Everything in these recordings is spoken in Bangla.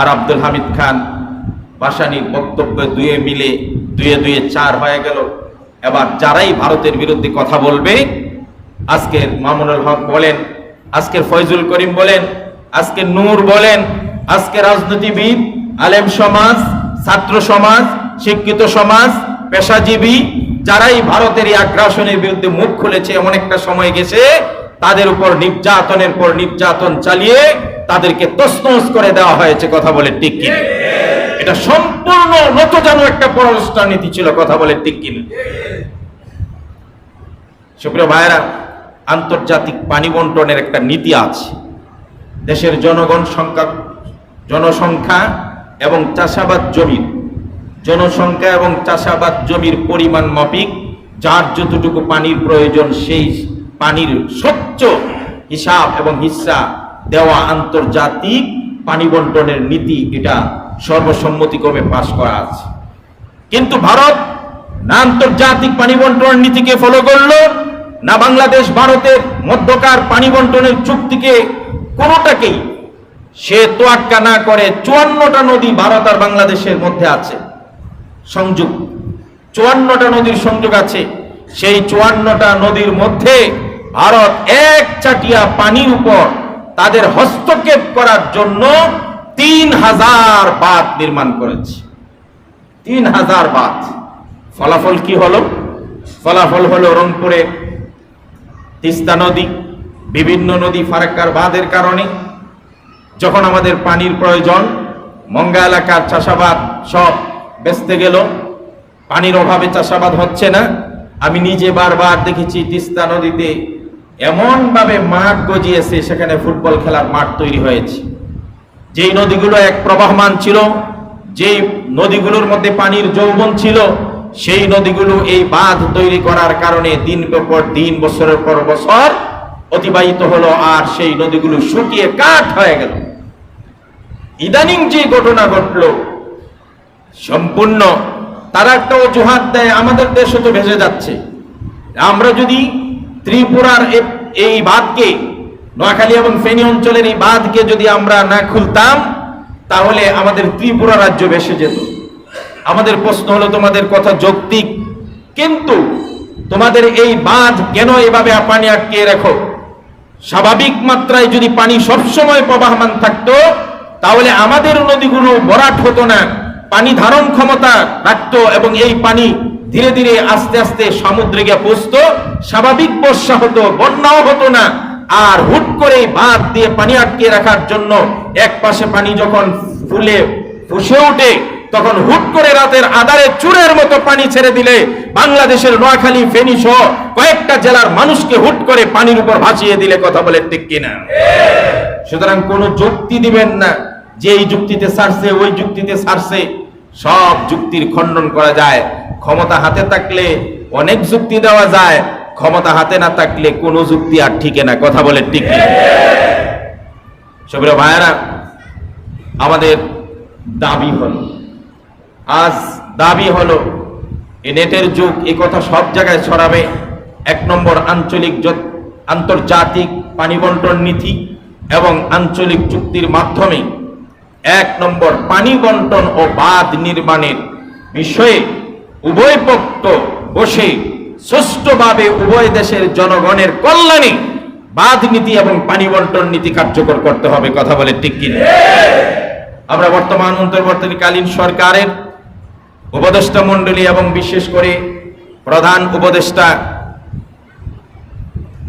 আর আব্দুল হামিদ খান ভাসানির বক্তব্য দুয়ে মিলে, দুয়ে দুয়ে চার হয়ে গেল। এবার যারাই ভারতের বিরুদ্ধে কথা বলবে, আজকের মামুনুল হক বলেন, আজকের ফয়জুল করিম বলেন আজকে নূর বলেন, আজকে রাজনীতিবিদ, আলেম সমাজ, ছাত্র সমাজ, শিক্ষিত সমাজ, পেশাজীবী, যারাই ভারতের এই আগ্রাসনের বিরুদ্ধে মুখ খুলেছে, এমন একটা সময় গেছে তাদের উপর নির্যাতনের পর নির্যাতন চালিয়ে তাদেরকে তসনস করে দেওয়া হয়েছে, কথা বলে ঠিক কিনা? এটা সম্পূর্ণ নত যেন একটা পররাষ্ট্র নীতি ছিল, কথা বলে ঠিক কিনা? সুপ্রিয় ভাইরা আন্তর্জাতিক পানি বন্টনের একটা নীতি আছে। দেশের জনগণ সংখ্যা, জনসংখ্যা এবং চাষাবাদ জমির, জনসংখ্যা এবং চাষাবাদ জমির পরিমাণ মাফিক, যার যতটুকু পানির প্রয়োজন সেই পানির স্বচ্ছ হিসাব এবং হিস্সা দেওয়া আন্তর্জাতিক পানি বন্টনের নীতি এটা সর্বসম্মতিক্রমে পাশ করা আছে। কিন্তু ভারত না আন্তর্জাতিক পানি বন্টনের নীতিকে ফলো করল, না বাংলাদেশ ভারতের মধ্যকার পানি বন্টনের চুক্তিকে কোনোটাকেই সে তোয়াক্কা না করে চুয়ান্নটা নদী ভারত আর বাংলাদেশের মধ্যে আছে সংযোগ চুয়ান্নটা নদীর সংযোগ আছে, সেই চুয়ান্নটা নদীর মধ্যে ভারত এক চাটিয়া পানির উপর তাদের হস্তক্ষেপ করার জন্য তিন হাজার বাঁধ নির্মাণ করেছে। তিন হাজার বাঁধ। ফলাফল কি হলো? ফলাফল হলো রংপুরে তিস্তা নদী, বিভিন্ন নদী ফারাক্কার বাঁধের কারণে। যখন আমাদের পানির প্রয়োজন, মঙ্গা এলাকার চাষাবাদ সব বেচতে গেল। পানির অভাবে চাষাবাদ হচ্ছে না। আমি নিজে বারবার দেখেছি তিস্তা নদীতে এমনভাবে মাঠ গজিয়েছে, সেখানে ফুটবল খেলার মাঠ তৈরি হয়েছে। যেই নদীগুলো এক প্রবাহমান ছিল, যেই নদীগুলোর মধ্যে পানির যৌবন ছিল, সেই নদীগুলো এই বাঁধ তৈরি করার কারণে দিন পর দিন, বছরের পর বছর অতিবাহিত হলো, আর সেই নদীগুলো শুকিয়ে কাঠ হয়ে গেল। ইদানিং যে ঘটনা ঘটলো, সম্পূর্ণ, তারা একটা অজুহাত দেয়, আমাদের দেশও তো ভেসে যাচ্ছে। আমরা যদি ত্রিপুরার এই বাঁধকে, নোয়াখালী এবং ফেনী অঞ্চলের এই বাঁধকে যদি আমরা না খুলতাম, তাহলে আমাদের ত্রিপুরা রাজ্য ভেসে যেত। আমাদের প্রশ্ন হলো, তোমাদের কথা যৌক্তিক, কিন্তু তোমাদের এই বাঁধ কেন এভাবে পানি আটকে রাখো? স্বাভাবিক মাত্রায় যদি পানি সবসময় প্রবাহমান থাকতো, তাহলে আমাদের নদীগুলো ভরাট হতো না। পানি ধারণ ক্ষমতা রাখতো এবং এই পানি ধীরে ধীরে আস্তে আস্তে সমুদ্রে গিয়ে পৌঁছতো। স্বাভাবিক বর্ষা হতো, বন্যাও হতো না। আর হুট করে বাঁধ দিয়ে পানি আটকে রাখার জন্য এক পাশে পানি যখন ফুলে ফুসে ওঠে, তখন হুট করে রাতের আধারে চুরের মতো পানি ছেড়ে দিলে বাংলাদেশের নোয়াখালী, ফেনী সহ কয়েকটা জেলার মানুষকে হুট করে পানির উপর ভাসিয়ে দিলে কথা বলে ঠিক কিনা। সুতরাং কোনো যুক্তি দিবেন না যে এই যুক্তিতে সারছে, ওই যুক্তিতে সারছে। সব যুক্তির খণ্ডন করা যায়। ক্ষমতা হাতে থাকলে অনেক যুক্তি দেওয়া যায়, ক্ষমতা হাতে না থাকলে কোনো যুক্তি আর ঠিকে না। কথা বলে ঠিক সবিরা ভাইয়ারা, আমাদের দাবি হলো, আজ দাবি হলো এই নেটের যুগ এই কথা সব জায়গায় ছড়াবে। এক নম্বর আঞ্চলিক আন্তর্জাতিক পানি বন্টন নীতি এবং আঞ্চলিক চুক্তির মাধ্যমে। এক নম্বর পানি বন্টন ও বাঁধ নির্মাণের বিষয়ে উভয় পক্ষ বসে সুষ্ঠুভাবে উভয় দেশের জনগণের কল্যাণে বাঁধ নীতি এবং পানি বন্টন নীতি কার্যকর করতে হবে, কথা বলে ঠিক আমরা বর্তমান অন্তর্বর্তীকালীন সরকারের উপদেষ্টা মণ্ডলী এবং বিশেষ করে প্রধান উপদেষ্টা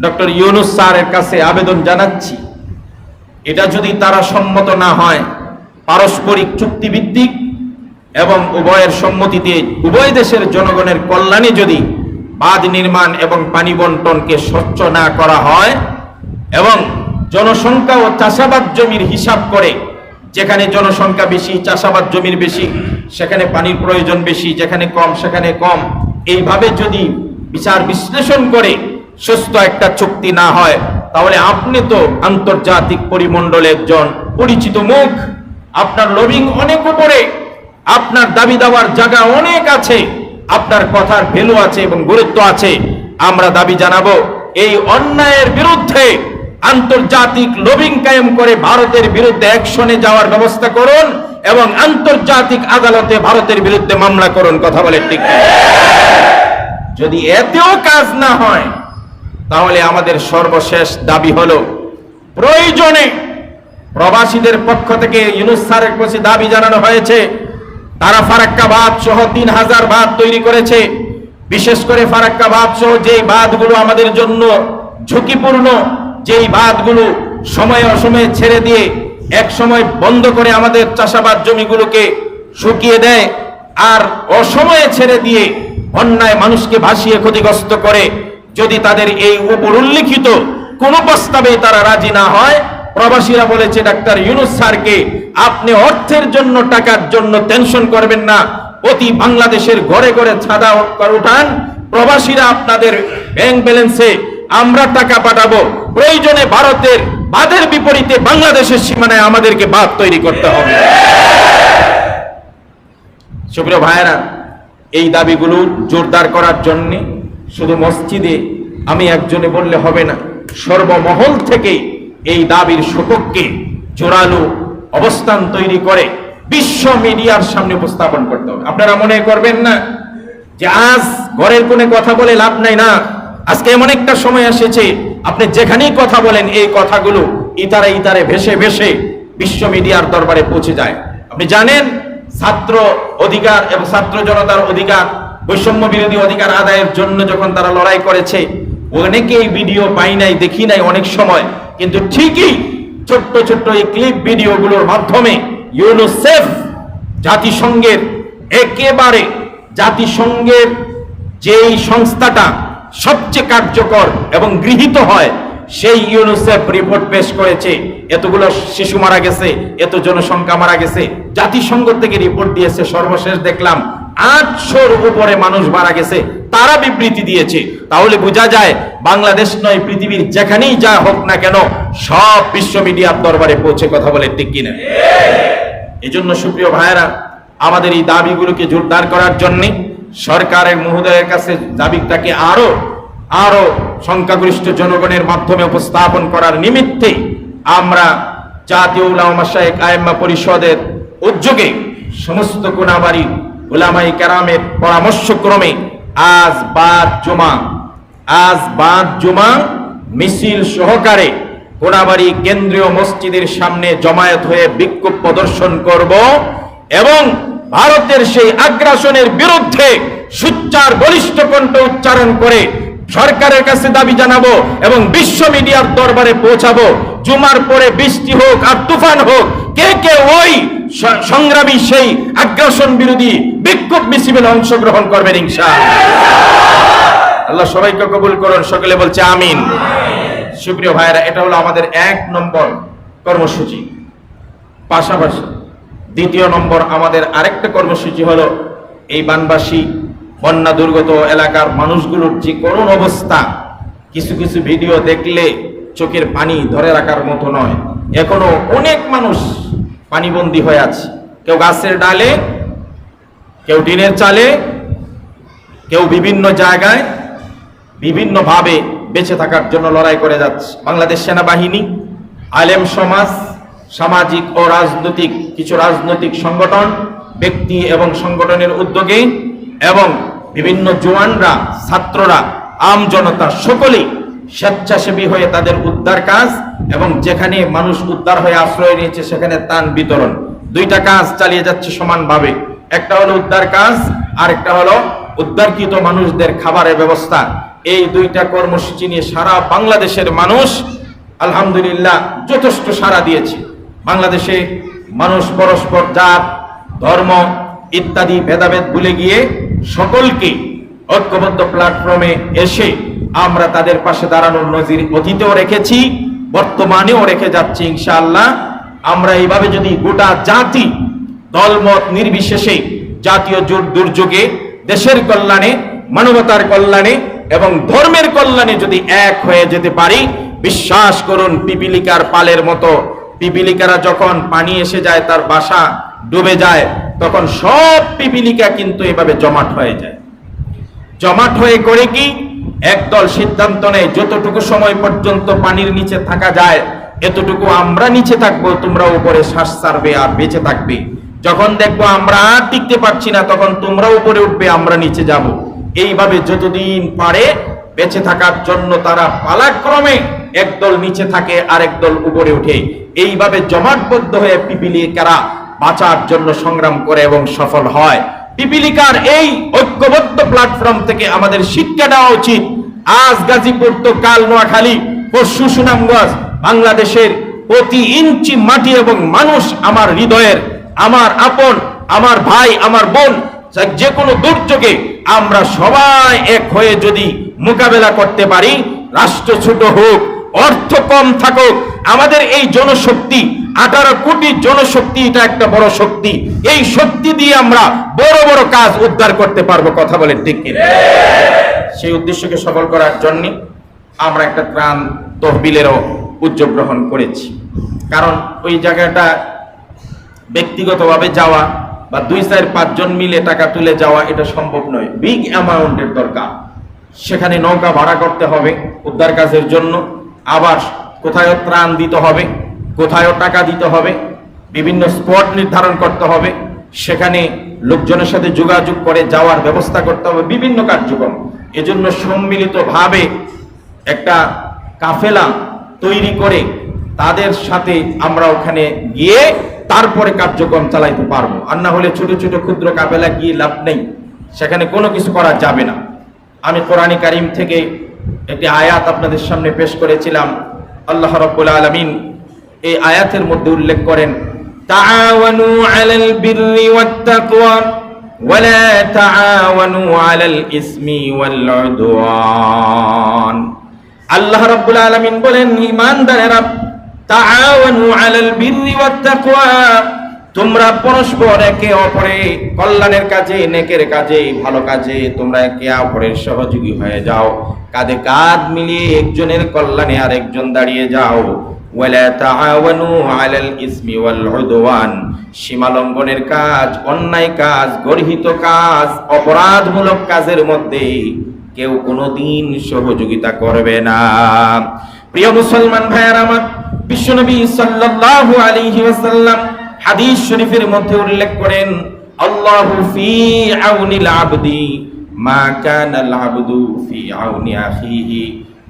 ডক্টর ইউনুস স্যারের কাছে আবেদন জানাচ্ছি, এটা যদি তারা সম্মত না হয়, পারস্পরিক চুক্তিভিত্তিক এবং উভয়ের সম্মতিতে উভয় দেশের জনগণের কল্যাণে যদি বাঁধ নির্মাণ এবং পানি বন্টনকে স্বচ্ছ না করা হয় এবং জনসংখ্যা ও চাষাবাদ জমির হিসাব করে যেখানে জনসংখ্যা বেশি, চাষাবাদ জমির বেশি, সেখানে পানির প্রয়োজন বেশি, যেখানে কম, সেখানে কম, এইভাবে যদি বিচার বিশ্লেষণ করে সুস্থ একটা চুক্তি না হয়, তাহলে আপনি তো আন্তর্জাতিক পরিমণ্ডলে একজন পরিচিত মুখ। আপনার লবিং অনেক উপরে। আপনার দাবি দাওয়ার জায়গা অনেক আছে, আপনার কথার ভ্যালু আছে এবং গুরুত্ব আছে। আমরা দাবি জানাব, এই অন্যায়ের বিরুদ্ধে আন্তর্জাতিক লবিং কায়েম করে ভারতের বিরুদ্ধে অ্যাকশনে যাওয়ার ব্যবস্থা করুন এবং আন্তর্জাতিক আদালতে ভারতের বিরুদ্ধে মামলা করুন, কথা বলে ঠিক যদি এতেও কাজ না হয়, তাহলে আমাদের সর্বশেষ দাবি হলো, প্রয়োজনে প্রবাসীদের পক্ষ থেকে ইউনুস কাছে দাবি জানানো হয়েছে তারা ফারাক্কা বাঁধ সহ তিন হাজার বাঁধ তৈরি করেছে। বিশেষ করে ফারাক্কা বাঁধ সহ যেই বাঁধগুলো আমাদের জন্য ঝুঁকিপূর্ণ, যেই বাঁধগুলো সময়ে অসময়ে ছেড়ে দিয়ে এক সময় বন্ধ করে আমাদের চাষাবাদ জমিগুলোকে শুকিয়ে দেয় আর অসময়ে ছেড়ে দিয়ে অন্যায় মানুষকে ভাসিয়ে ক্ষতিগ্রস্ত করে। যদি তাদের এই উপর উল্লিখিত কোনো প্রস্তাবে তারা রাজি না হয় প্রবাসীরা বলেছে, ডাক্তার ইউনুস স্যারকে আপনি অর্থের জন্য, টাকার জন্য টেনশন করবেন না। অতি বাংলাদেশের ঘরে ঘরে ছাদা উঠান। প্রবাসীরা আপনাদের ব্যাংক ব্যালেন্সে আমরা টাকা পাঠাবো। প্রয়োজনে ভারতের বাদের বিপরীতে বাংলাদেশের সীমানায় আমাদেরকে বাদ তৈরি করতে হবে। সুপ্রিয় ভাইয়েরা, এই দাবিগুলো জোরদার করার জন্য শুধু মসজিদে আমি একজনে বললে হবে না, সর্বমহল থেকে এই দাবির সপক্ষে জোরালো অবস্থান তৈরি করে বিশ্ব মিডিয়ার সামনে উপস্থাপন করতে হবে। আপনারা মনে করবেন না যে আজ ঘরের কোণে কথা বলে লাভ নাই না। আজকে এমন একটা সময় এসেছে, আপনি যেখানেই কথা বলেন, এই কথাগুলো ইতারে ইতারে ভেসে ভেসে বিশ্ব মিডিয়ার দরবারে পৌঁছে যায়। আপনি জানেন, ছাত্র অধিকার এবং ছাত্র জনতার অধিকার, বৈষম্য বিরোধী অধিকার আদায়ের জন্য যখন তারা লড়াই করেছে, অনেকেই ভিডিও পাই নাই, দেখি নাই অনেক সময়। কিন্তু ঠিকই ছোট্ট ছোট্ট এই ক্লিপ ভিডিওগুলোর মাধ্যমে ইউনিসেফ জাতিসংঘের একেবারে জাতিসংঘের যেই সংস্থাটা সবচেয়ে কার্যকর এবং গৃহীত হয়, সেই ইউনিসেফ রিপোর্ট পেশ করেছে। এতগুলো শিশু মারা গেছে, এত জনসংখ্যা মারা গেছে। জাতিসংঘ থেকে রিপোর্ট দিয়েছে, সর্বশেষ দেখলাম, আটশোর উপরে মানুষ মারা গেছে। তারা বিবৃতি দিয়েছে। তাহলে বোঝা যায় বাংলাদেশ নয়, পৃথিবীর যেখানেই যা হোক না কেন সব বিশ্ব মিডিয়ার দরবারে পৌঁছে কথা বলে ঠিক কিনা? এই জন্য সুপ্রিয় ভাইয়েরা, আমাদের এই দাবিগুলোকে জোরদার করার জন্য সরকারের মহোদয়ের কাছে দাবিটাকে আরও আরও সংখ্যাগরিষ্ঠ জনগণের মাধ্যমে উপস্থাপন করার নিমিত্তে আমরা জাতীয় উলামা শাহেক আইম্মা পরিষদের উদ্যোগে সমস্ত কোনাবাড়ি উলামাই কেরামের পরামর্শক্রমে আজ বাদ জমা। আজ বাদ জমা মিছিল সহকারে কোনাবাড়ি কেন্দ্রীয় মসজিদের সামনে জমায়েত হয়ে বিক্ষোভ প্রদর্শন করব এবং ভারতের সেই আগ্রাসনের বিরুদ্ধে সুচ্চার বলিষ্ঠ কণ্ঠ উচ্চারণ করে সরকারের কাছে দাবি জানাব এবং বিশ্ব মিডিয়ার দরবারে পৌঁছাবো। জুমার পরে বৃষ্টি হোক আর তুফান হোক কে কে ওই সংগ্রামী সেই আগ্রাসন বিরোধী বিক্ষোভ মিছিলে অংশগ্রহণ করবেন ইনশা আল্লাহ। সবাইকে কবুল করুন, সকলে বলছে আমিন। সুপ্রিয় ভাইরা এটা হলো আমাদের এক নম্বর কর্মসূচি। পাশাপাশি দ্বিতীয় নম্বর আমাদের আরেকটা কর্মসূচি হলো এই বানবাসী, বন্যা দুর্গত এলাকার মানুষগুলোর যে করুণ অবস্থা, কিছু কিছু ভিডিও দেখলে চোখের পানি ধরে রাখার মতো নয়। এখনও অনেক মানুষ পানিবন্দী হয়ে আছে। কেউ গাছের ডালে, কেউ টিনের চালে, কেউ বিভিন্ন জায়গায় বিভিন্নভাবে বেঁচে থাকার জন্য লড়াই করে যাচ্ছে। বাংলাদেশ সেনাবাহিনী, আলেম সমাজ, সামাজিক ও রাজনৈতিক, কিছু রাজনৈতিক সংগঠন, ব্যক্তি এবং সংগঠনের উদ্যোগে এবং বিভিন্ন জোয়ানরা ছাত্ররা, আম জনতা সকলেই স্বেচ্ছাসেবী হয়ে তাদের উদ্ধার কাজ এবং যেখানে মানুষ উদ্ধার হয়ে আশ্রয় নিয়েছে, সেখানে তান বিতরণ। দুইটা কাজ চালিয়ে যাচ্ছে সমানভাবে। একটা হলো উদ্ধার কাজ আর একটা হলো উদ্ধারকৃত মানুষদের খাবারের ব্যবস্থা। এই দুইটা কর্মসূচি নিয়ে সারা বাংলাদেশের মানুষ আলহামদুলিল্লাহ যথেষ্ট সাড়া দিয়েছে। বাংলাদেশে মানুষ পরস্পর জাত, ধর্ম ইত্যাদি ভেদাভেদ ভুলে গিয়ে সকলকে ঐক্যবদ্ধ প্ল্যাটফর্মে এসে আমরা তাদের পাশে দাঁড়ানোর নজির অতীতেও রেখেছি, বর্তমানেও রেখে যাচ্ছি ইনশাআল্লাহ। আমরা এইভাবে যদি গোটা জাতি দলমত নির্বিশেষে জাতীয় জোর দুর্যোগে, দেশের কল্যাণে, মানবতার কল্যাণে এবং ধর্মের কল্যাণে যদি এক হয়ে যেতে পারি, বিশ্বাস করুন, পিপিলিকার পালের মতো, পিপিলিকারা যখন পানি এসে যায়, তার বাসা ডুবে যায়, তখন সব পিপিলিকা কিন্তু এভাবে জমাট হয়ে যায়। জমাট হয়ে করে কি? একদল সিদ্ধান্ত নেয়, যতটুকু সময় পর্যন্ত পানির নিচে থাকা যায়, এতটুকু আমরা নিচে থাকব তোমরা উপরে শ্বাস ছাড়বে আর বেঁচে থাকবে। যখন দেখব আমরা আর টিকতে পারছি না, তখন তোমরা উপরে উঠবে, আমরা নিচে যাব। এইভাবে যতদিন পারে বেঁচে থাকার জন্য তারা পালাক্রমে একদল নিচে থাকে আর একদল উপরে ওঠে। এইভাবে জমাটবদ্ধ হয়ে পিপিলিকারা বাঁচার জন্য সংগ্রাম করে এবং সফল হয়। পিপিলিকার এই ঐক্যবদ্ধ প্ল্যাটফর্ম থেকে আমাদের শিক্ষা দেওয়া উচিত। আজ গাজীপুর তো কাল নোয়াখালী, পরশু সুনামগঞ্জ, বাংলাদেশের প্রতি ইঞ্চি মাটি এবং মানুষ আমার হৃদয়ের, আমার আপন, আমার ভাই, আমার বোন যে কোনো দুর্যোগে আমরা সবাই এক হয়ে যদি মোকাবেলা করতে পারি, রাষ্ট্র ছোট হোক, অর্থ কম থাকুক, আমাদের এই জনশক্তি আঠারো কোটি জনশক্তি এটা একটা বড় শক্তি। এই শক্তি দিয়ে আমরা বড় বড় কাজ উদ্ধার করতে পারব, কথা বলে ঠিক? সেই উদ্দেশ্যকে সফল করার জন্য আমরা একটা ত্রাণ তহবিলেরও উদ্যোগ গ্রহণ করেছি। কারণ ওই জায়গাটা ব্যক্তিগতভাবে যাওয়া বা দুই, চার পাঁচজন মিলে টাকা তুলে যাওয়া এটা সম্ভব নয়। বিগ অ্যামাউন্টের দরকার। সেখানে নৌকা ভাড়া করতে হবে উদ্ধার কাজের জন্য। আবার কোথায়ও ত্রাণ দিতে হবে। কোথায়ও টাকা দিতে হবে, বিভিন্ন স্পট নির্ধারণ করতে হবে, সেখানে লোকজনের সাথে যোগাযোগ করে যাওয়ার ব্যবস্থা করতে হবে, বিভিন্ন কার্যক্রম। এজন্য সম্মিলিতভাবে একটা কাফেলা তৈরি করে তাদের সাথে আমরা ওখানে গিয়ে তারপরে কার্যক্রম চালাইতে পারব। আর না হলে ছোট ছোট ক্ষুদ্র কাফেলা গিয়ে লাভ নেই। সেখানে কোনো কিছু করা যাবে না। আমি কোরআনী কারিম থেকে একটি আয়াত আপনাদের সামনে পেশ করেছিলাম। আল্লাহ রব্বুল আলমিন এই আয়াতের মধ্যে উল্লেখ করেন, তাআওয়ানু আলাল বিররি ওয়াত তাকওয়া তাআওয়ানু আলাল ইসমি ওয়াল উদওয়ান। আল্লাহ রাব্বুল আলামিন বলেন, ঈমানদারেরা, তাআওয়ানু আলাল বিররি ওয়াত তাকওয়া তোমরা পরস্পর একে অপরে কল্যাণের কাজে, নেকের কাজে, ভালো কাজে, তোমরা একে অপরের সহযোগী হয়ে যাও। কাঁধে কাঁধ মিলিয়ে একজনের কল্যাণে আর একজন দাঁড়িয়ে যাও। ওয়ালা তাআওয়ানু আলাল ইসমি ওয়াল উদওয়ান। সীমালঙ্ঘনের কাজ, অন্যায় কাজ, গর্হিত কাজ, অপরাধমূলক কাজের মধ্যে কেউ কোনোদিন সহযোগিতা করবে না। প্রিয় মুসলমান ভাইয়ার আমার, বিশ্বনবী সাল্লাল্লাহু আলাইহি ওয়াসাল্লাম হাদিস শরীফের মধ্যে উল্লেখ করেন, আল্লাহু ফি আউনিল আবদি মা কানাল আবদু ফি আউনি আখিহি।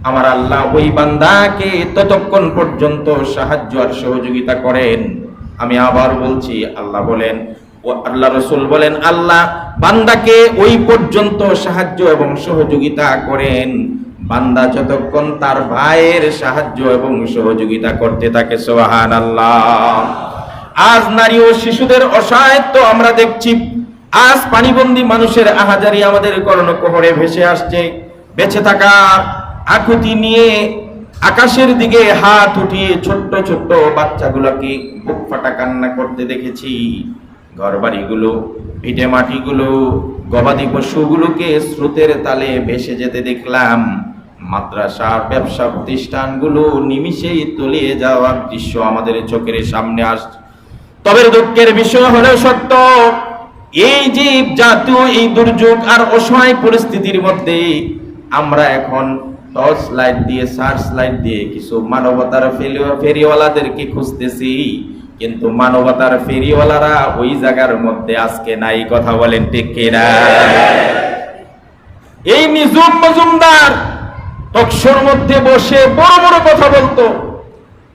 আমার আল্লাহ ওই বান্দাকে ততক্ষণ পর্যন্ত সাহায্য আর সহযোগিতা করেন। আমি আবার বলছি, আল্লাহ বলেন, ও আল্লাহ রসুল বলেন, আল্লাহ বান্দাকে ওই পর্যন্ত সাহায্য এবং সহযোগিতা করেন। বান্দা যতক্ষণ তার ভাইয়ের সাহায্য এবং সহযোগিতা করতে থাকে সোহান আল্লাহ আজ নারী ও শিশুদের অসহায়ত্ব আমরা দেখছি। আজ পানিবন্দী মানুষের আহাজারি আমাদের কর্ণকোহরে ভেসে আসছে। বেঁচে থাকার আকুতি নিয়ে আকাশের দিকে হাত উঠিয়ে ছোট্ট ছোট্ট বাচ্চাগুলোকে বুক ফাটা কান্না করতে দেখেছি। ঘর বাড়িগুলো ভিটে মাটিগুলো, গবাদি পশুগুলোকে স্রোতের তালে ভেসে যেতে দেখলাম। মাদ্রাসা ব্যবসা প্রতিষ্ঠানগুলো নিমিষেই তলিয়ে যাওয়ার দৃশ্য আমাদের চোখের সামনে আসছে তবে দুঃখের বিষয় হলো সত্য, এই যে জাতীয় এই দুর্যোগ আর অসহায় পরিস্থিতির মধ্যে আমরা এখন টর্চ লাইট দিয়ে, সার্চ লাইট দিয়ে কিছু মানবতার ফেরি- ফেরিওয়ালাদেরকে খুঁজতেছি। কিন্তু মানবতার ফেরিওয়ালারা ওই জায়গার মধ্যে আজকে নাই, কথা বলেন কিনা? এই নিজুম মজুমদার টকশোর মধ্যে বসে বড় বড় কথা বলতো।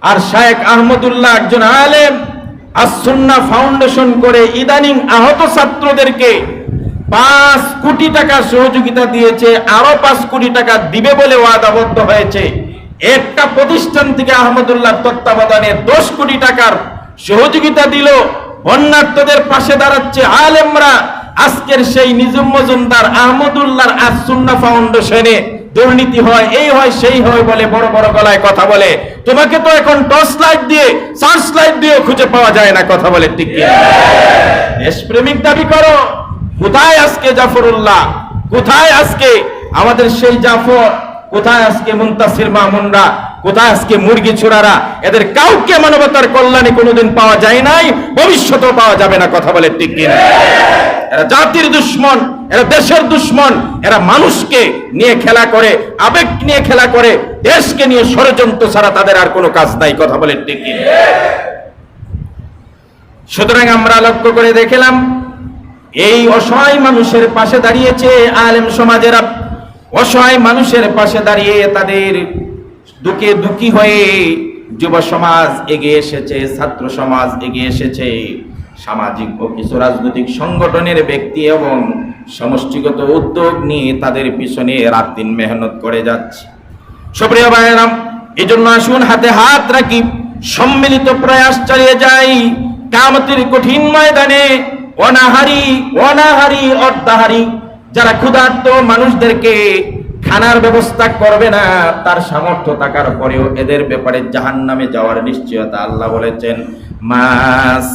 আর শায়েখ আহমদুল্লাহ একজন আলেম আসুন্না ফাউন্ডেশন করে ইদানিং আহত ছাত্রদেরকে পাঁচ কোটি টাকা সহযোগিতা দিয়েছে, আরও পাঁচ কোটি টাকা দিবে বলে ওয়াদাবদ্ধ হয়েছে। একটা প্রতিষ্ঠান থেকে আহমদুল্লাহ তত্ত্বাবধানে দশ কোটি টাকার সহযোগিতা দিল। বন্যার্থদের পাশে দাঁড়াচ্ছে আলেমরা। আজকের সেই নিজুম মজুমদার আহমদুল্লাহর আসুন্না ফাউন্ডেশনে দুর্নীতি হয়, এই হয়, সেই হয় বলে বড় বড় গলায় কথা বলে। তোমাকে তো এখন টর্চ লাইট দিয়ে, সার্চ লাইট দিয়ে খুঁজে পাওয়া যায় না, কথা বলে ঠিক দেশপ্রেমিক দাবি করো। কোথায় আজকে জাফরুল্লাহ? কোথায় আজকে আমাদের সেই জাফর? কোথায় আজকে মুন্তাসির মামুনরা? কোথায় আজকে মুরগি ছোড়ারা? এদের কাউকে মানবতার কল্যাণে কোনোদিন পাওয়া যায় নাই, ভবিষ্যতেও পাওয়া যাবে না, কথা বলে ঠিক কিনা? এরা জাতির দুশ্মন, এরা দেশের দুশ্মন, এরা মানুষকে নিয়ে খেলা করে, আবেগ নিয়ে খেলা করে, দেশকে নিয়ে ষড়যন্ত্র ছাড়া তাদের আর কোনো কাজ নাই, কথা বলে ঠিক কি? সুতরাং আমরা লক্ষ্য করে দেখলাম এই অসহায় মানুষের পাশে দাঁড়িয়েছে আলেম সমাজেরা অসহায় মানুষের পাশে দাঁড়িয়ে তাদের দুঃখে দুঃখী হয়ে যুব সমাজ এগিয়ে এসেছে, ছাত্র সমাজ এগিয়ে এসেছে। সামাজিক ও কিছু রাজনৈতিক সংগঠনের ব্যক্তি এবং সমষ্টিগত উদ্যোগ নিয়ে তাদের পিছনে রাত দিন মেহনত করে যাচ্ছে। সুপ্রিয় ভাইরাম এই জন্য আসুন হাতে হাত রাখি। সম্মিলিত প্রয়াস চালিয়ে যাই। কামতের কঠিন ময়দানে অনাহারি অনাহারি অর্ধাহারি যারা ক্ষুধার্ত মানুষদেরকে খানার ব্যবস্থা করবে না তার সামর্থ্য থাকার পরেও এদের ব্যাপারে জাহান নামে যাওয়ার নিশ্চয়তা আল্লাহ বলেছেন মা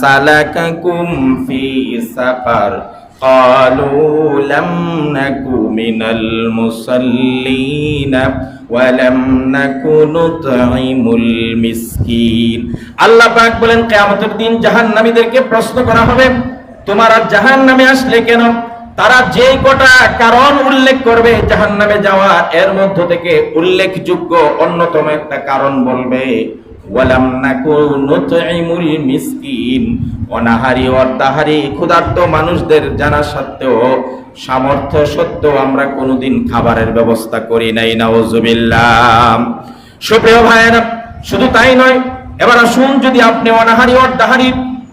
সালাকাকুম ফি সাকার قالوا لم نك من المصلين ولم نك نطعم المسكين আল্লাহ পাক বলেন কিয়ামতের দিন জাহান্নামীদেরকে প্রশ্ন করা হবে তোমার জাহান্নামে আসলে কেন? তারা যে কটা কারণ উল্লেখ করবে জাহান্নামে যাওয়া এর মধ্য থেকে উল্লেখযোগ্য অন্যতম একটা কারণ বলবে অনাহারি ক্ষুধার্ত মানুষদের জানা সত্ত্বেও, সামর্থ্য সত্ত্বেও আমরা খাবারের ব্যবস্থা করি নাই শুধু তাই নয়, এবার আসুন যদি আপনি অনাহারি অর্ধাহারি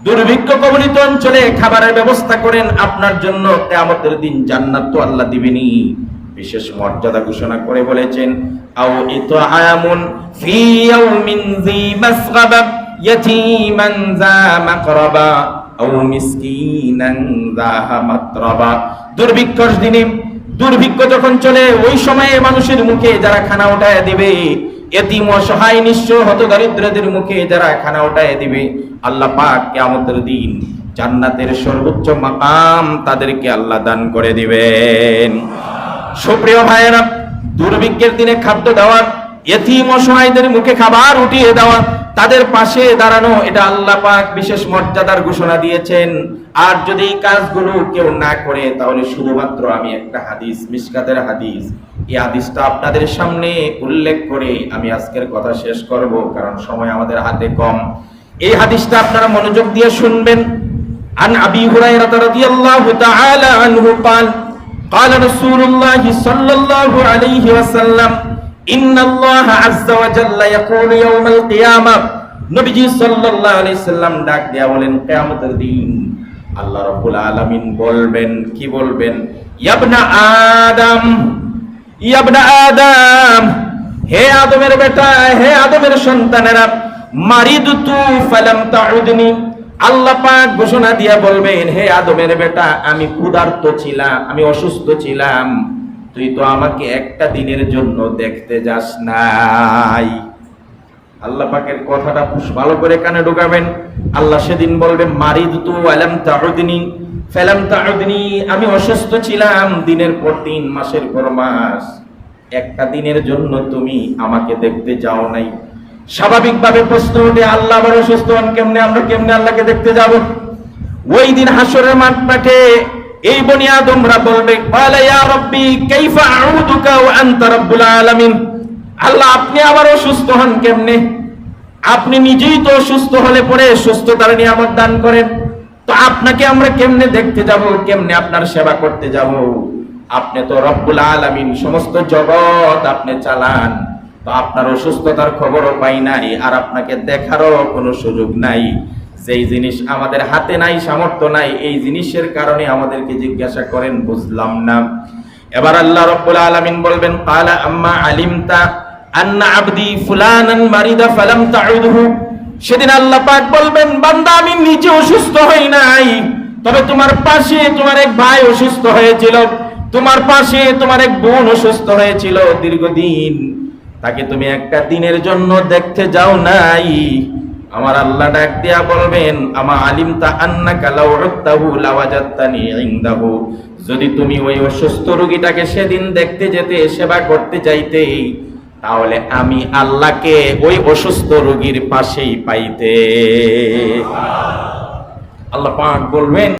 দুর্ভিক্ষ কবলিত অঞ্চলে খাবারের ব্যবস্থা করেন আপনার জন্য কেয়ামতের দিন জান্নাত তো আল্লাহ দিবেনি বিশেষ মর্যাদা ঘোষণা করে বলেছেন, আও ইতআমুন ফি ইয়াউমিন যী মাসগাবা ইয়াতীমান যা মাকরাবা আও মিসকিনান যা মাতরাবা। দুর্ভিক্ষর দিনে দুর্ভিক্ষ যখন চলে, ওই সময়ে মানুষের মুখে যারা খানা উঠায় দিবে, এতিম অসহায় নিঃস্ব হত দরিদ্রদের মুখে যারা খানা উঠায় দিবে আল্লাহ পাক কিয়ামতের দিন জান্নাতের সর্বোচ্চ মাকাম তাদেরকে আল্লাহ দান করে দিবেন। সুপ্রিয় ভাইয়েরা, দুর্ভিক্ষের দিনে খাদ্য দেওয়া এতিম অসহায়দের মুখে খাবার উঠিয়ে দেওয়া, তাদের পাশে দাঁড়ানো, এটা আল্লাহ পাক বিশেষ মর্যাদার ঘোষণা দিয়েছেন। আর যদি এই কাজগুলো কেউ না করে, তাহলে শুধুমাত্র আমি একটা হাদিস, মিসকাতের হাদিস। এই হাদিসটা আপনাদের সামনে উল্লেখ করে আমি আজকের কথা শেষ করব, কারণ সময় আমাদের হাতে কম। এই হাদিসটা আপনারা মনোযোগ দিয়ে শুনবেন আন আবি হুরায়রা রাদিয়াল্লাহু তাআলা আনহু قال قال رسول الله صلى الله عليه وسلم إن الله عز وجل يقول يوم القيامة নবীজি সাল্লাল্লাহু আলাইহি সাল্লাম ডাক দেয়া বলেন কিয়ামতের দিন আল্লাহ রাব্বুল আলামিন বলবেন কি বলবেন ইয়াবনা আদম ইয়াবনা আদম হে আদমের বেটা হে আদমের সন্তানেরা মারিদতু ফালাম তাউদনি। আল্লাহ পাক ঘোষণা দিয়া বলবেন, হে আদমের বেটা, আমি ক্ষুধার্ত ছিলাম, আমি অসুস্থ ছিলাম। তুই তো আমাকে একটা দিনের জন্য দেখতে যাস নাই। আল্লাহ পাকের কথাটা ভালো করে কানে ঢুকাবেন। আল্লাহ সেদিন বলবে মারিদ তু আলাম তাউদিনি, ফেলাম তাউদিনি, আমি অসুস্থ ছিলাম দিনের পর দিন, মাসের পর মাস। একটা দিনের জন্য তুমি আমাকে দেখতে যাও নাই। স্বাভাবিকভাবে প্রশ্ন ওঠে, আল্লাহ আবার অসুস্থ হন কেমনে? আমরা কেমনে আল্লাহকে দেখতে যাব? ওই দিন হাসরের মাঠ মাঠে এই বনি আদমরা বলবে আল্লাহ, আপনি আবার অসুস্থ হন কেমনে? আপনি নিজেই তো অসুস্থ হলে পরে সুস্থতার নিয়ামত দান করেন। তো আপনাকে আমরা কেমনে দেখতে যাব? কেমনে আপনার সেবা করতে যাব? আপনি তো রব্বুল আলামিন, সমস্ত জগৎ আপনি চালান। তো আপনার অসুস্থতার খবরও পাই নাই, আর আপনাকে দেখারও কোনো সুযোগ নাই। যেই জিনিস আমাদের হাতে নাই, সামর্থ্য নাই, এই জিনিসের কারণে আমাদেরকে জিজ্ঞাসা করেন, বুঝলাম না। এবার আল্লাহ রব্বুল আলামিন বলবেন, কালা আম্মা আলিমতা আন্না আবদি ফুলানান মারিদা ফালাম তাউদহু? সেদিন আল্লাহ পাক বলবেন, বান্দা, আমি নিজে অসুস্থ হই নাই। তবে তোমার পাশে তোমার এক ভাই অসুস্থ হয়েছিল। তোমার পাশে তোমার এক বোন অসুস্থ হয়েছিল দীর্ঘদিন। তাকে তুমি একটা দিনের জন্য দেখতে যাও নাই। আমার আল্লাহ ডাক দিয়া বলবেন, আমা আলিমতা আন্নাকা লাউ উত্তাহু লাওয়াজাত্তানি ইনদাহু। যদি তুমি ওই অসুস্থ রোগীটাকে সেদিন দেখতে যেতে, সেবা করতে চাইতে তাহলে আমি আল্লাহকে ওই অসুস্থ রোগীর পাশেই পাইতে। আল্লাহ পাক বলবেন